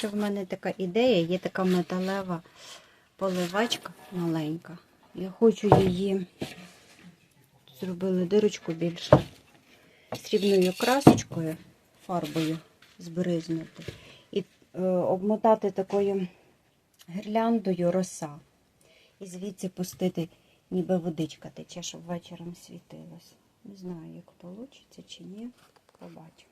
ще в мене така ідея, є така металева поливачка маленька. Я хочу її зробили дирочку більше срібною красочкою, фарбою збризнути. І е, обмотати такою гірляндою роса. І звідси пустити, ніби водичка тече, щоб вечором світилось. Не знаю, як вийде чи ні. Побачимо.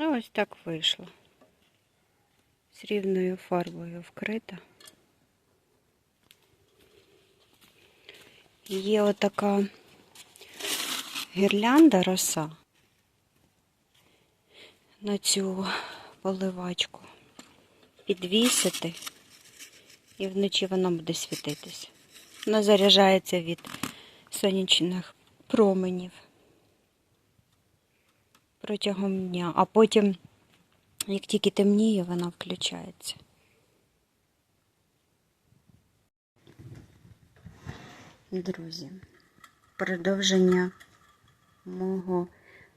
Ну, ось так вийшло. З рівною фарбою вкрита. Є отака гірлянда роса на цю поливачку. Підвісити, і вночі вона буде світитись. Вона заряджається від сонячних променів протягом дня, а потім, як тільки темніє, вона включається. Друзі, продовження мого.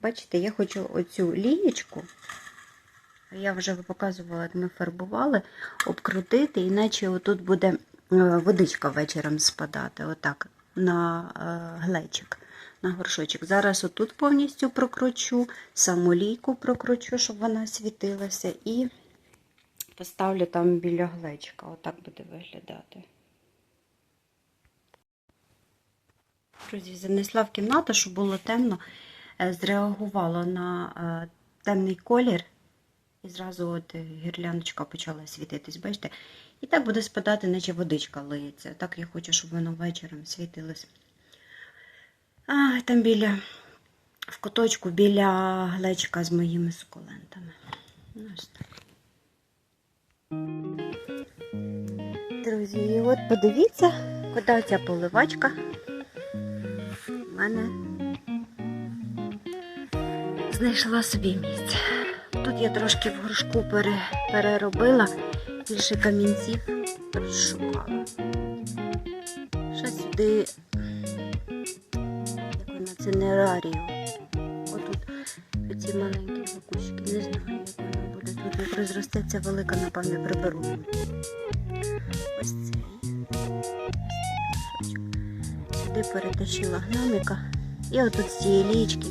Бачите, я хочу оцю лієчку, я вже показувала, як ми фарбували, обкрутити, іначе отут буде е, водичка вечором спадати, отак, на е, глечик на горшочок. Зараз отут повністю прокручу, саму лійку прокручу, щоб вона світилася, і поставлю там біля глечика. Отак буде виглядати. Друзі, занесла в кімнату, щоб було темно, е, зреагувала на е, темний колір. І зразу от гірляночка почала світитись, бачите? І так буде спадати, наче водичка лиється. Так я хочу, щоб воно вечором світилось. А, там біля, в куточку біля глечка з моїми сукулентами. Ну, ось так. Друзі, і от подивіться, куди ця поливачка в мене знайшла собі місце. Тут я трошки в горшку пере, переробила, більше камінців розшукала. Ще сюди це не рарію. Отут ці маленькі кущики. Не знаю, як воно буде. Тут як розростеться велика, напевне, приберу. Ось цей. Сюди перетащила гномика. І отут з цієї лічки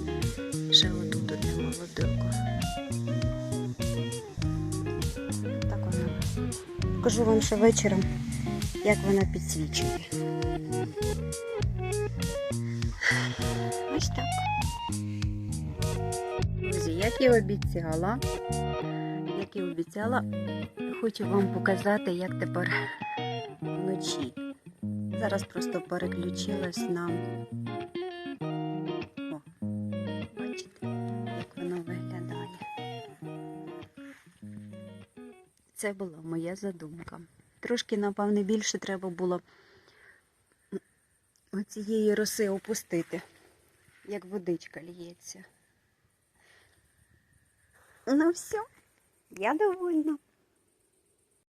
ще отут одне молодилко. Так воно. Покажу вам ще вечором, як вона підсвічує. Як і обіцяла, як і обіцяла, хочу вам показати, як тепер вночі. Зараз просто переключилась на О, бачите, як воно виглядає. Це була моя задумка. Трошки, напевне, більше треба було оцієї роси опустити, як водичка лється. Ну все, я довольна.